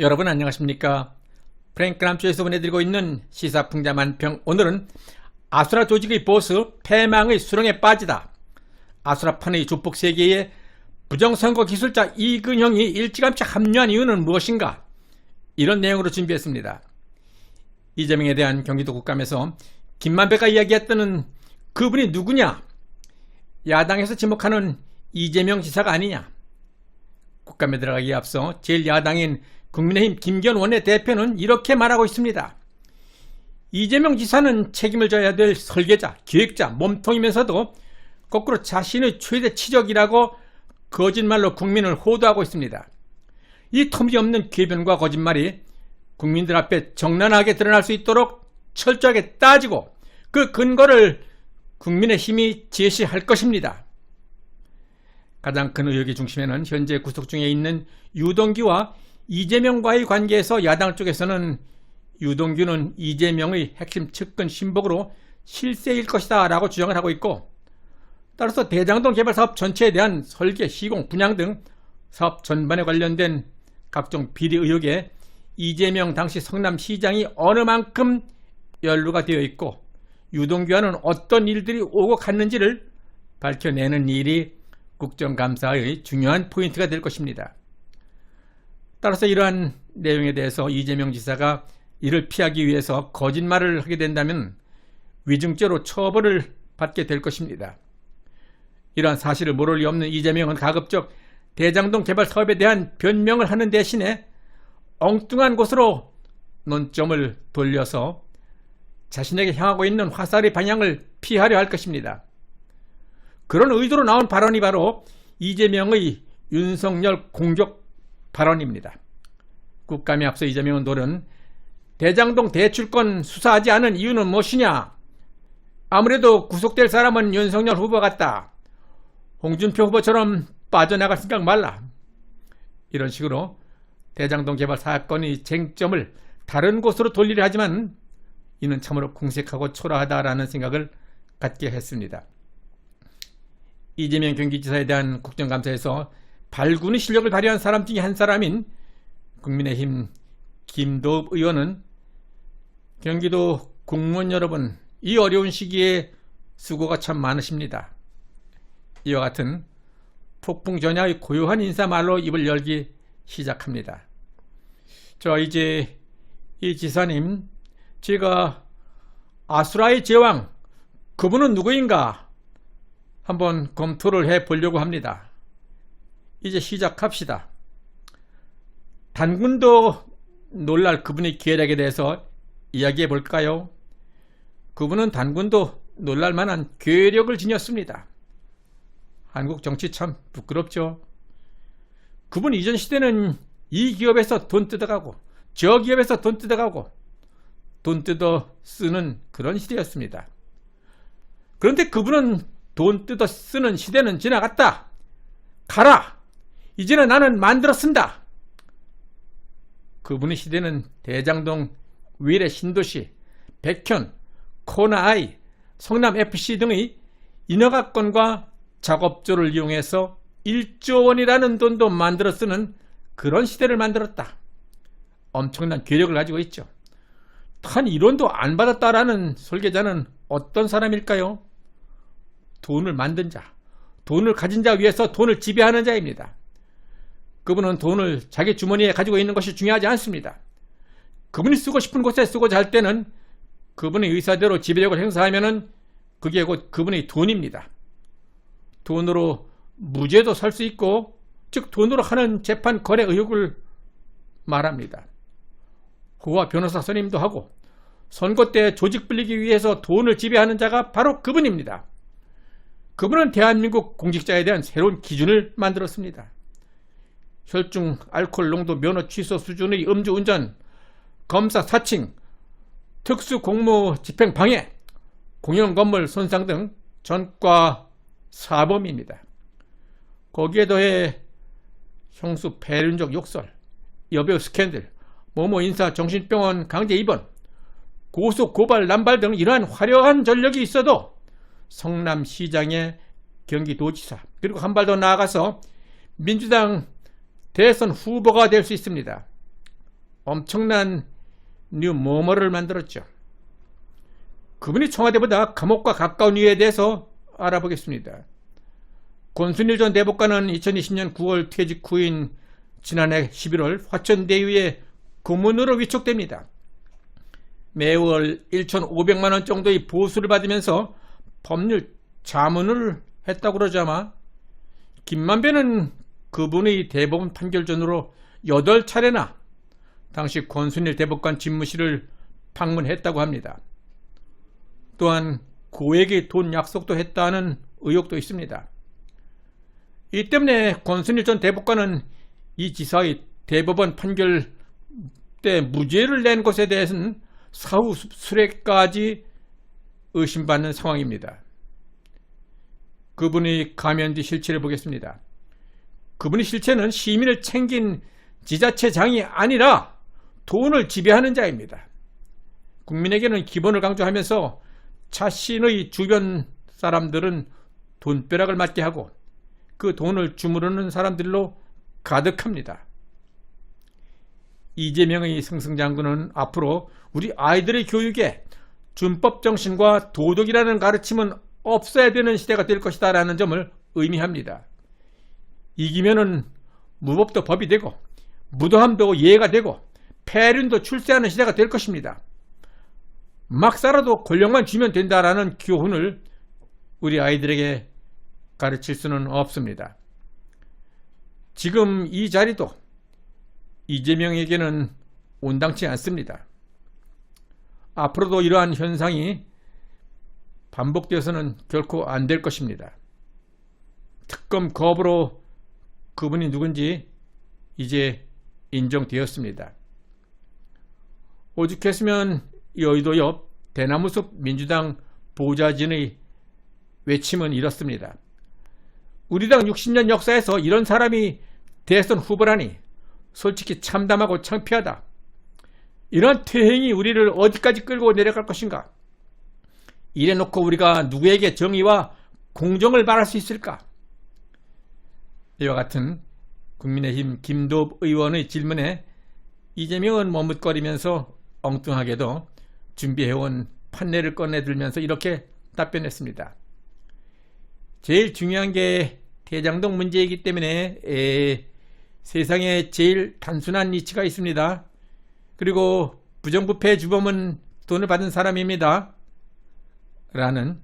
여러분 안녕하십니까? 프랭크 람쇼에서 보내드리고 있는 시사풍자 만평 오늘은 아수라 조직의 보스 패망의 수렁에 빠지다. 아수라판의 조폭 세계에 부정선거 기술자 이근형이 일찌감치 합류한 이유는 무엇인가? 이런 내용으로 준비했습니다. 이재명에 대한 경기도 국감에서 김만배가 이야기했던 그분이 누구냐? 야당에서 지목하는 이재명 지사가 아니냐? 국감에 들어가기에 앞서 제1야당인 국민의힘 김기현 원내대표는 이렇게 말하고 있습니다. 이재명 지사는 책임을 져야 될 설계자, 기획자, 몸통이면서도 거꾸로 자신의 최대 치적이라고 거짓말로 국민을 호도하고 있습니다. 이 터무니없는 궤변과 거짓말이 국민들 앞에 정난하게 드러날 수 있도록 철저하게 따지고 그 근거를 국민의 힘이 제시할 것입니다. 가장 큰 의혹의 중심에는 현재 구속 중에 있는 유동규와 이재명과의 관계에서 야당 쪽에서는 유동규는 이재명의 핵심 측근 신복으로 실세일 것이다 라고 주장을 하고 있고 따라서 대장동 개발 사업 전체에 대한 설계, 시공, 분양 등 사업 전반에 관련된 각종 비리 의혹에 이재명 당시 성남시장이 어느 만큼 연루가 되어 있고 유동규와는 어떤 일들이 오고 갔는지를 밝혀내는 일이 국정감사의 중요한 포인트가 될 것입니다. 따라서 이러한 내용에 대해서 이재명 지사가 이를 피하기 위해서 거짓말을 하게 된다면 위증죄로 처벌을 받게 될 것입니다. 이러한 사실을 모를 리 없는 이재명은 가급적 대장동 개발 사업에 대한 변명을 하는 대신에 엉뚱한 곳으로 논점을 돌려서 자신에게 향하고 있는 화살의 방향을 피하려 할 것입니다. 그런 의도로 나온 발언이 바로 이재명의 윤석열 공격 발언입니다. 국감에 앞서 이재명은 돌은 대장동 대출권 수사하지 않은 이유는 무엇이냐? 아무래도 구속될 사람은 윤석열 후보 같다. 홍준표 후보처럼 빠져나갈 생각 말라. 이런 식으로 대장동 개발 사건의 쟁점을 다른 곳으로 돌리려 하지만 이는 참으로 공색하고 초라하다라는 생각을 갖게 했습니다. 이재명 경기지사에 대한 국정감사에서 발군의 실력을 발휘한 사람 중에 한 사람인 국민의힘 김도읍 의원은 경기도 공무원 여러분 이 어려운 시기에 수고가 참 많으십니다. 이와 같은 폭풍 전야의 고요한 인사말로 입을 열기 시작합니다. 저 이제 이 지사님 제가 아수라의 제왕 그분은 누구인가 한번 검토를 해 보려고 합니다. 이제 시작합시다. 단군도 놀랄 그분의 기회력에 대해서 이야기해 볼까요? 그분은 단군도 놀랄 만한 괴력을 지녔습니다. 한국 정치 참 부끄럽죠. 그분 이전 시대는 이 기업에서 돈 뜯어가고 저 기업에서 돈 뜯어가고 돈 뜯어 쓰는 그런 시대였습니다. 그런데 그분은 돈 뜯어 쓰는 시대는 지나갔다. 가라. 이제는 나는 만들어 쓴다. 그분의 시대는 대장동 위례 신도시, 백현, 코나아이, 성남FC 등의 인허가권과 작업조를 이용해서 1조 원이라는 돈도 만들어 쓰는 그런 시대를 만들었다. 엄청난 괴력을 가지고 있죠. 단 이론도 안 받았다라는 설계자는 어떤 사람일까요? 돈을 만든 자, 돈을 가진 자 위해서 돈을 지배하는 자입니다. 그분은 돈을 자기 주머니에 가지고 있는 것이 중요하지 않습니다. 그분이 쓰고 싶은 곳에 쓰고자 할 때는 그분의 의사대로 지배력을 행사하면은 그게 곧 그분의 돈입니다. 돈으로 무죄도 살 수 있고, 즉 돈으로 하는 재판 거래 의혹을 말합니다. 그와 변호사 선임도 하고 선거 때 조직 불리기 위해서 돈을 지배하는 자가 바로 그분입니다. 그분은 대한민국 공직자에 대한 새로운 기준을 만들었습니다. 혈중 알코올 농도 면허 취소 수준의 음주운전, 검사 사칭, 특수 공무 집행 방해, 공영 건물 손상 등 전과 사범입니다. 거기에 더해 형수 폐륜적 욕설, 여배우 스캔들, 모모 인사 정신병원 강제 입원, 고소 고발 남발 등 이러한 화려한 전력이 있어도 성남시장의 경기도지사 그리고 한 발 더 나아가서 민주당 대선 후보가 될 수 있습니다. 엄청난 뉴 모머를 만들었죠. 그분이 청와대보다 감옥과 가까운 이유에 대해서 알아보겠습니다. 권순일 전 대법관은 2020년 9월 퇴직 후인 지난해 11월 화천대유의 고문으로 위촉됩니다. 매월 1,500만원 정도의 보수를 받으면서 법률 자문을 했다고 그러지 아마 김만배는 그분의 대법원 판결 전으로 8차례나 당시 권순일 대법관 집무실을 방문했다고 합니다. 또한 고액의 돈 약속도 했다는 의혹도 있습니다. 이 때문에 권순일 전 대법관은 이 지사의 대법원 판결 때 무죄를 낸 것에 대해서는 사후 수뢰까지 의심받는 상황입니다. 그분의 가면 뒤 실체를 보겠습니다. 그분의 실체는 시민을 챙긴 지자체장이 아니라 돈을 지배하는 자입니다. 국민에게는 기본을 강조하면서 자신의 주변 사람들은 돈벼락을 맞게 하고 그 돈을 주무르는 사람들로 가득합니다. 이재명의 승승장구는 앞으로 우리 아이들의 교육에 준법 정신과 도덕이라는 가르침은 없어야 되는 시대가 될 것이다 라는 점을 의미합니다. 이기면은 무법도 법이 되고 무도함도 예가 되고 폐륜도 출세하는 시대가 될 것입니다. 막 살아도 권력만 쥐면 된다라는 교훈을 우리 아이들에게 가르칠 수는 없습니다. 지금 이 자리도 이재명에게는 온당치 않습니다. 앞으로도 이러한 현상이 반복되어서는 결코 안 될 것입니다. 특검 거부로 그분이 누군지 이제 인정되었습니다. 오죽했으면 여의도 옆 대나무숲 민주당 보좌진의 외침은 이렇습니다. 우리 당 60년 역사에서 이런 사람이 대선 후보라니 솔직히 참담하고 창피하다. 이런 퇴행이 우리를 어디까지 끌고 내려갈 것인가? 이래놓고 우리가 누구에게 정의와 공정을 말할 수 있을까? 이와 같은 국민의힘 김도읍 의원의 질문에 이재명은 머뭇거리면서 엉뚱하게도 준비해온 판례를 꺼내들면서 이렇게 답변했습니다. 제일 중요한 게 대장동 문제이기 때문에 에, 세상에 제일 단순한 이치가 있습니다. 그리고 부정부패 주범은 돈을 받은 사람입니다. 라는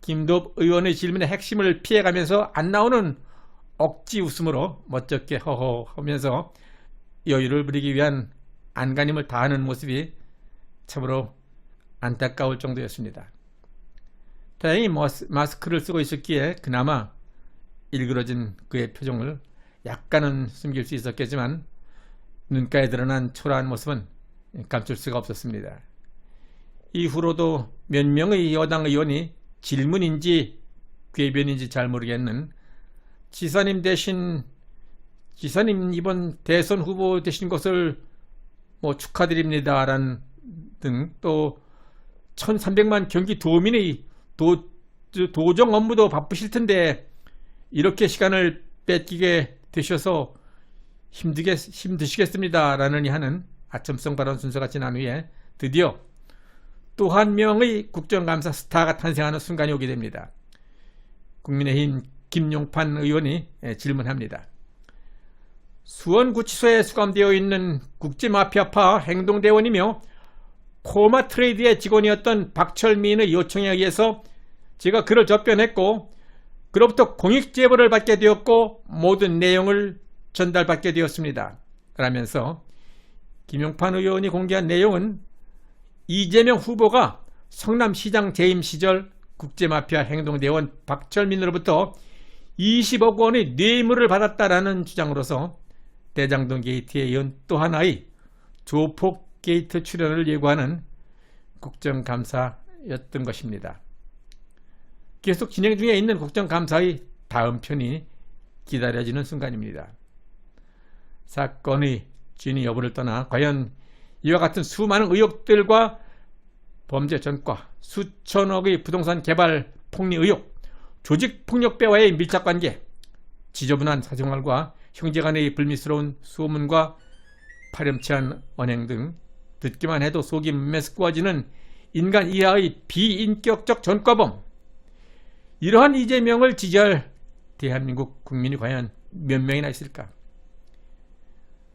김도읍 의원의 질문의 핵심을 피해가면서 안 나오는 억지 웃음으로 멋쩍게 허허 하면서 여유를 부리기 위한 안간힘을 다하는 모습이 참으로 안타까울 정도였습니다. 다행히 마스크를 쓰고 있었기에 그나마 일그러진 그의 표정을 약간은 숨길 수 있었겠지만 눈가에 드러난 초라한 모습은 감출 수가 없었습니다. 이후로도 몇 명의 여당 의원이 질문인지 궤변인지 잘 모르겠는 지사님 대신 지사님 이번 대선 후보 되신 것을 뭐 축하드립니다라는 등 또 1300만 경기 도민의 도, 도정 업무도 바쁘실 텐데 이렇게 시간을 뺏기게 되셔서 힘들게, 힘드시겠습니다. 라느니 하는 아첨성 발언 순서가 지난 후에 드디어 또 한 명의 국정감사 스타가 탄생하는 순간이 오게 됩니다. 국민의힘 김용판 의원이 예, 질문합니다. 수원구치소에 수감되어 있는 국제마피아파 행동대원이며 코마 트레이드의 직원이었던 박철민의 요청에 의해서 제가 그를 접견했고 그로부터 공익 제보를 받게 되었고 모든 내용을 전달받게 되었습니다. 그러면서 김용판 의원이 공개한 내용은 이재명 후보가 성남시장 재임 시절 국제마피아 행동대원 박철민으로부터 20억 원의 뇌물을 받았다라는 주장으로서 대장동 게이트에 이은 또 하나의 조폭 게이트 출연을 예고하는 국정감사였던 것입니다. 계속 진행 중에 있는 국정감사의 다음 편이 기다려지는 순간입니다. 사건의 진위 여부를 떠나 과연 이와 같은 수많은 의혹들과 범죄 전과 수천억의 부동산 개발 폭리 의혹, 조직 폭력배와의 밀착 관계, 지저분한 사생활과 형제 간의 불미스러운 소문과 파렴치한 언행 등 듣기만 해도 속이 메스꺼워지는 인간 이하의 비인격적 전과범. 이러한 이재명을 지지할 대한민국 국민이 과연 몇 명이나 있을까?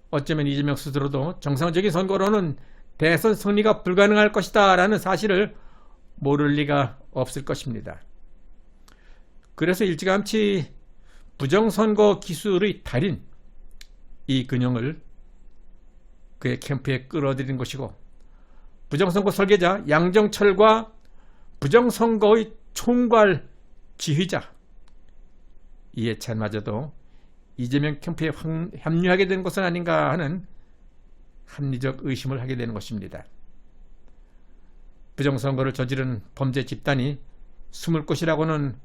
어쩌면 이재명 스스로도 정상적인 선거로는 대선 승리가 불가능할 것이다 라는 사실을 모를 리가 없을 것입니다. 그래서 일찌감치 부정선거 기술의 달인 이 근영을 그의 캠프에 끌어들인 것이고 부정선거 설계자 양정철과 부정선거의 총괄 지휘자 이해찬마저도 이재명 캠프에 황- 합류하게 된 것은 아닌가 하는 합리적 의심을 하게 되는 것입니다. 부정선거를 저지른 범죄 집단이 숨을 곳이라고는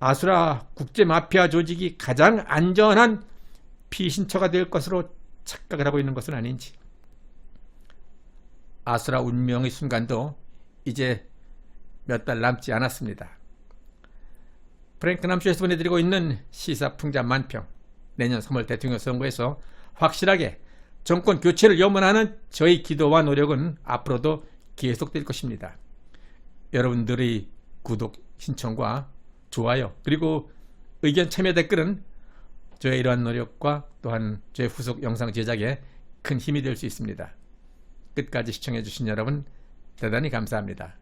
아수라 국제 마피아 조직이 가장 안전한 피신처가 될 것으로 착각을 하고 있는 것은 아닌지. 아수라 운명의 순간도 이제 몇 달 남지 않았습니다. 프랭크 남쇼에서 보내드리고 있는 시사풍자 만평 내년 3월 대통령 선거에서 확실하게 정권 교체를 염원하는 저희 기도와 노력은 앞으로도 계속될 것입니다. 여러분들의 구독 신청과 좋아요 그리고 의견 참여 댓글은 저의 이러한 노력과 또한 저의 후속 영상 제작에 큰 힘이 될 수 있습니다. 끝까지 시청해주신 여러분 대단히 감사합니다.